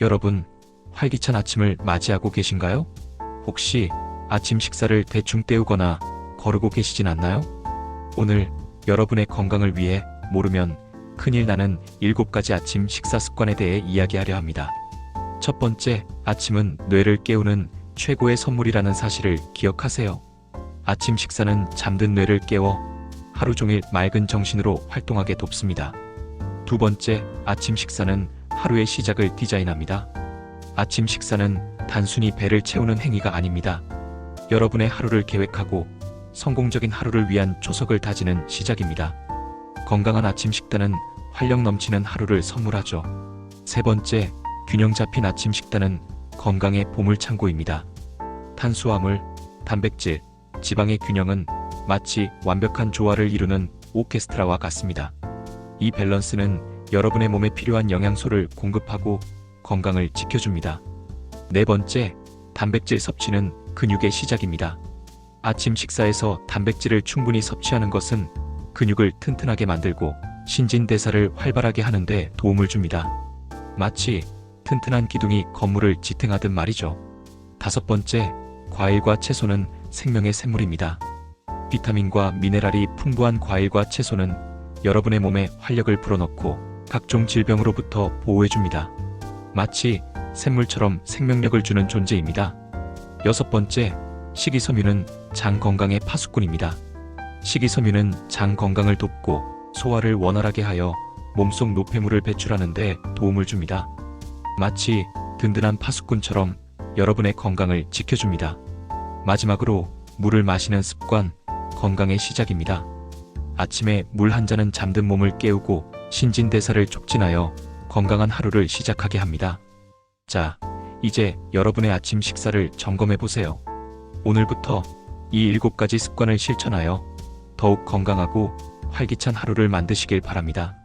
여러분, 활기찬 아침을 맞이하고 계신가요? 혹시 아침 식사를 대충 때우거나 거르고 계시진 않나요? 오늘 여러분의 건강을 위해 모르면 큰일 나는 7가지 아침 식사 습관에 대해 이야기하려 합니다. 첫 번째, 아침은 뇌를 깨우는 최고의 선물이라는 사실을 기억하세요. 아침 식사는 잠든 뇌를 깨워 하루 종일 맑은 정신으로 활동하게 돕습니다. 두 번째, 아침 식사는 하루의 시작을 디자인합니다. 아침 식사는 단순히 배를 채우는 행위가 아닙니다. 여러분의 하루를 계획하고 성공적인 하루를 위한 초석을 다지는 시작입니다. 건강한 아침 식단은 활력 넘치는 하루를 선물하죠. 세 번째, 균형 잡힌 아침 식단은 건강의 보물창고입니다. 탄수화물, 단백질, 지방의 균형은 마치 완벽한 조화를 이루는 오케스트라와 같습니다. 이 밸런스는 여러분의 몸에 필요한 영양소를 공급하고 건강을 지켜줍니다. 네 번째, 단백질 섭취는 근육의 시작입니다. 아침 식사에서 단백질을 충분히 섭취하는 것은 근육을 튼튼하게 만들고 신진대사를 활발하게 하는데 도움을 줍니다. 마치 튼튼한 기둥이 건물을 지탱하듯 말이죠. 다섯 번째, 과일과 채소는 생명의 샘물입니다. 비타민과 미네랄이 풍부한 과일과 채소는 여러분의 몸에 활력을 불어넣고 각종 질병으로부터 보호해줍니다. 마치 샘물처럼 생명력을 주는 존재입니다. 여섯 번째, 식이섬유는 장 건강의 파수꾼입니다. 식이섬유는 장 건강을 돕고 소화를 원활하게 하여 몸속 노폐물을 배출하는 데 도움을 줍니다. 마치 든든한 파수꾼처럼 여러분의 건강을 지켜줍니다. 마지막으로 물을 마시는 습관, 건강의 시작입니다. 아침에 물 한 잔은 잠든 몸을 깨우고 신진대사를 촉진하여 건강한 하루를 시작하게 합니다. 자, 이제 여러분의 아침 식사를 점검해 보세요. 오늘부터 이 일곱 가지 습관을 실천하여 더욱 건강하고 활기찬 하루를 만드시길 바랍니다.